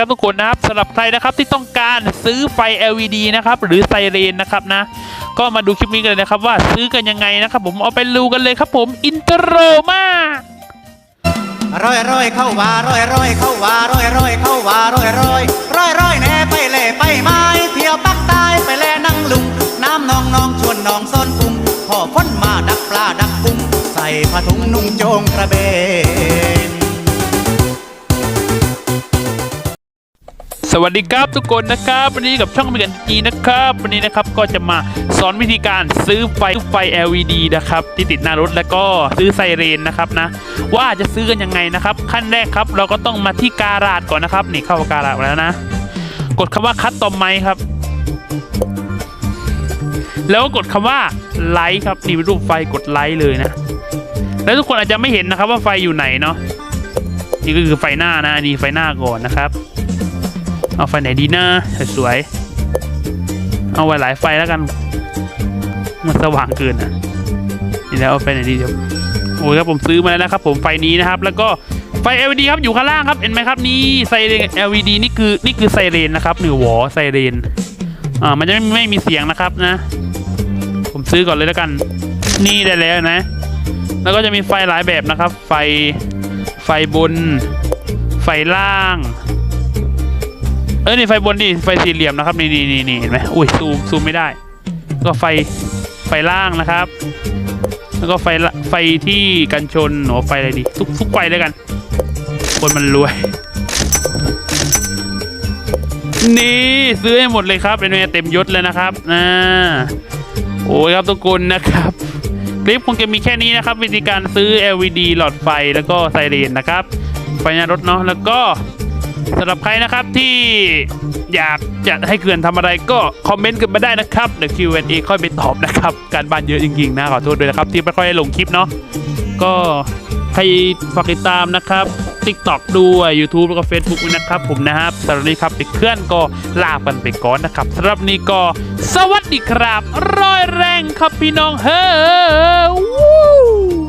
ครับทุกคนนะครับสำหรับใครนะครับที่ต้องการซื้อไฟ LED นะครับหรือไซเรนนะครับนะ ก็มาดูคลิปนี้กันเลยนะครับ ว่าซื้อกันยังไงนะครับ ผมเอาไปดูกันเลยครับผมอินเตอร์โรมาร้อยร้อยเข้าว่าร้อยร้อยเข้าว่าร้อยร้อยเข้าว่าร้อยร้อยร้อยร้อยแน่ไปเล่ไปไม้เที่ยวปักใต้ไปแล่นั่งลุงน้ำนองนองชวนน้องซ่อนกุ้งพ่อพ้นมาดักปลาดักกุ้งใส่ผ้าถุงนุ่งโจงกระเบน วัสดีครับทุกคนนะครับวันนี้กับช่องมีกันจีนะครับ วันนี้นะครับก็จะมาสอนวิธีการซื้อไฟไฟ LED นะครับที่ติดหน้ารถแล้วก็ซื้อไซเรนนะครับนะ ว่าจะซื้อกันยังไงนะครับ ขั้นแรกครับเราก็ต้องมาที่การาดก่อนนะครับ นี่เข้าการาดแล้วนะ กดคำว่าคัตตอมไมครับ แล้วก็กดคำว่าไลท์ครับนี่เป็นรูปไฟกดไลท์เลยนะ แล้วทุกคนอาจจะไม่เห็นนะครับว่าไฟอยู่ไหนเนาะนี่ก็คือไฟหน้านะนนี้ไฟหน้าก่อนนะครับ เอาไฟไหนดีนะสวยๆเอาไว้หลายไฟแล้วกัน มันสว่างเกินอะนี่แล้วเอาไฟไหนดีเดี๋ยวโอ้ยครับผมซื้อมาแล้วนะครับ ผมไฟนี้นะครับ แล้วก็ไฟ LED ครับอยู่ข้างล่างครับเห็นไหมครับนี่ไซเรน LED นี่คือนี่คือไซเรนนะครับหรือหวอไซเรนอ่ามันจะไม่ไม่มีเสียงนะครับนะ ผมซื้อก่อนเลยแล้วกัน นี่ได้แล้วนะ แล้วก็จะมีไฟหลายแบบนะครับ ไฟไฟบน ไฟล่าง เออนี่ไฟบนนี่ไฟสี่เหลี่ยมนะครับนี่นี่นี่นี่เห็นไหมอุ้ยซูมซูมไม่ได้ ก็ไฟไฟล่างนะครับ แล้วก็ไฟไฟที่กันชนหรือไฟอะไรดีทุกทุกไฟเลยกัน คนมันรวย นี่ซื้อให้หมดเลยครับเป็นเมเต็มยศเลยนะครับอ่าโอ้ยครับทุกคนนะครับคลิปคงจะมีแค่นี้นะครับวิธีการซื้อ LED หลอดไฟแล้วก็ไซเรนนะครับไฟหน้ารถเนาะแล้วก็ สำหรับใครนะครับที่อยากจะให้เขื่อนทำอะไรก็คอมเมนต์กันมาได้นะครับเดี๋ยว Q&A ค่อยไปตอบนะครับ การบ้านเยอะจริงๆนะขอโทษด้วยนะครับ ที่ไม่ค่อยได้ลงคลิปเนาะก็ใครฝากติดตามนะครับ TikTok ด้วย YouTube แล้วก็ Facebook ด้วยนะครับ ผมนะครับสำหรับวันนี้ครับเด็กเคลื่อนก็ลากันไปก่อนนะครับสำหรับนี้ก็สวัสดีครับ ร้อยแรงครับพี่น้องเฮ้อ